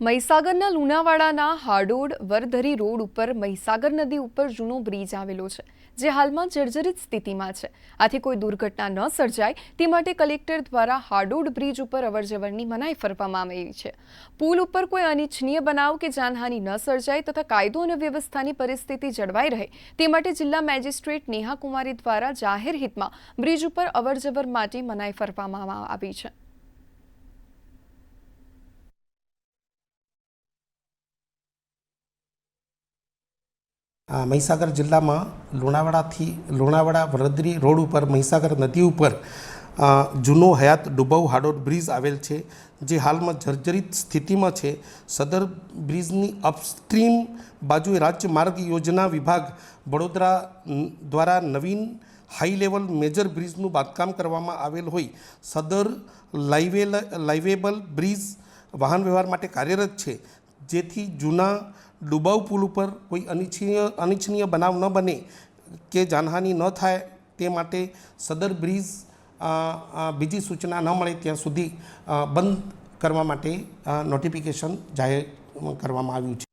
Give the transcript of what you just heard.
મહીસાગરના લુણાવાડાના Hadod વરધરી road ઉપર મહીસાગર નદી ઉપર જૂનો બ્રિજ આવેલો છે, જે હાલમાં જર્જરિત સ્થિતિમાં છે. આથી કોઈ દુર્ઘટના ન સર્જાય, તે માટે કલેક્ટર દ્વારા હાડોડ બ્રિજ ઉપર અવરજવરની મનાઈ ફરવામાં આવી છે. પુલ ઉપર કોઈ અનિચ્છનીય બનાવ કે જાનહાનિ ન સર્જાય તથા કાયદો અને વ્યવસ્થાની પરિસ્થિતિ જળવાઈ રહે, તે માટે જિલ્લા મેજિસ્ટ્રેટ નેહા કુમારી દ્વારા જાહેર હિતમાં બ્રિજ ઉપર અવરજવર માટે મનાઈ ફરવામાં આવી છે. મહીસાગર જિલ્લામાં લુણાવાડાથી લુણાવાડા વરદરી રોડ ઉપર, મહીસાગર નદી ઉપર જૂનો હયાત ડુબવ હાડોડ બ્રિજ આવેલ છે, જે હાલમાં જર્જરિત સ્થિતિમાં છે. સદર બ્રિજની અપસ્ટ્રીમ બાજુએ રાજ્ય માર્ગ યોજના વિભાગ વડોદરા દ્વારા નવીન હાઈ લેવલ મેજર બ્રિજનું બાંધકામ કરવામાં આવેલ હોય. સદર લાઇવેલ લાઇવેબલ બ્રિજ વાહન વ્યવહાર માટે કાર્યરત છે. જેથી જૂના ડુબાઉ પુલ ઉપર કોઈ અનિચ્છનીય અનિચ્છનીય બનાવ ન બને કે જાનહાનિ ન થાય તે માટે સદર બ્રિજ બીજી સૂચના ન મળે ત્યાં સુધી બંધ કરવા માટે નોટિફિકેશન જાહેર કરવામાં આવ્યું છે.